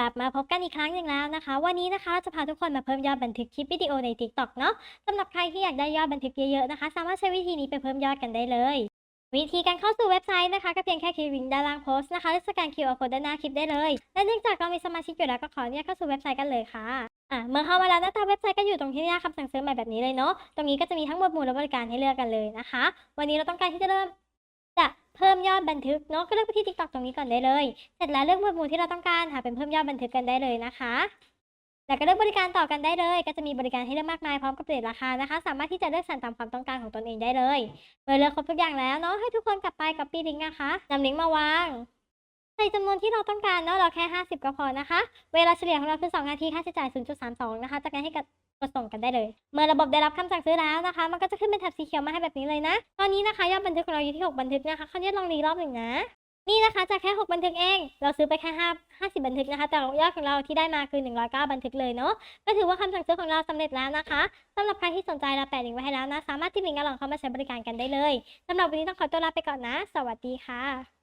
ลับมาพบกันอีกครั้งหนึ่งแล้วนะคะ วันนี้นะคะจะพาทุกคนมาเพิ่มยอดบันทึกคลิปวิดีโอใน TikTok เนาะสำหรับใครที่อยากได้ยอดบันทึกเยอะๆนะคะ สามารถใช้วิธีนี้ไปเพิ่มยอดกันได้เลย วิธีการเข้าสู่เว็บไซต์นะคะก็เพียงแค่คลิกลิงก์ด้านล่างโพสต์นะคะหรือสแกน QR code ด้านหน้าคลิปได้เลยและเนื่องจากเรามีสมาชิกอยู่แล้วก็ขออนุญาตเข้าสู่เว็บไซต์กันเลยค่ะอะเมื่อเข้ามาแล้วหน้าตาเว็บไซต์ก็อยู่ตรงที่หน้าคำสั่งซื้อใหม่แบบนี้เลยเนาะตรงนี้ก็จะมีทั้งหมวดหมู่และบริการให้เลือกกันเลยนะคะ วันนี้เราต้องการที่จะเริ่ม พิ่มยอดบันทึกเนาะก็เลือกไปที่ TikTok ตรงนี้ก่อนได้เลย เสร็จแล้วเลือกหมวดหมู่ที่เราต้องการหาเป็นเพิ่มยอดบันทึกกันได้เลยนะคะแล้วก็เลือกบริการต่อกันได้เลย ก็จะมีบริการให้เลือกมากมายพร้อมกับเรทราคานะคะ สามารถที่จะเลือกสรรตามความต้องการของตนเองได้เลยเมื่อเลือกครบทุกอย่างแล้วเนาะให้ทุกคนกลับไปกับปีลิงก์นะคะนำลิงก์มาวาง ใส่จำนวนที่เราต้องการเนาะเราแค่ 50 ก็พอนะคะ เวลาเฉลี่ยของเราคือ 2 นาทีค่าใช้จ่าย 0.32 นะคะ จากนั้นให้กดกดส่งกันได้เลย เมื่อระบบได้รับคำสั่งซื้อแล้วนะคะ มันก็จะขึ้นเป็นแถบสีเขียวมาให้แบบนี้เลยนะ ตอนนี้นะคะยอดบันทึกของเราอยู่ที่ 6 บันทึกนะคะเขาจะลองรีรอบหนึ่งนะ นี่นะคะจากแค่ 6 บันทึกเอง เราซื้อไปแค่5 50 บันทึกนะคะ แต่ยอดของเราที่ได้มาคือ 109 บันทึกเลยเนาะ ก็ถือว่าคำสั่งซื้อของเราสำเร็จแล้วนะคะสำหรับใครที่สนใจเราแปะลิงก์ไว้ให้แล้วนะ สามารถที่ลิงก์ลองเข้ามาใช้บริการกันได้เลยสำหรับวันนี้ต้องขอตัวลาไปก่อนนะ สวัสดีค่ะ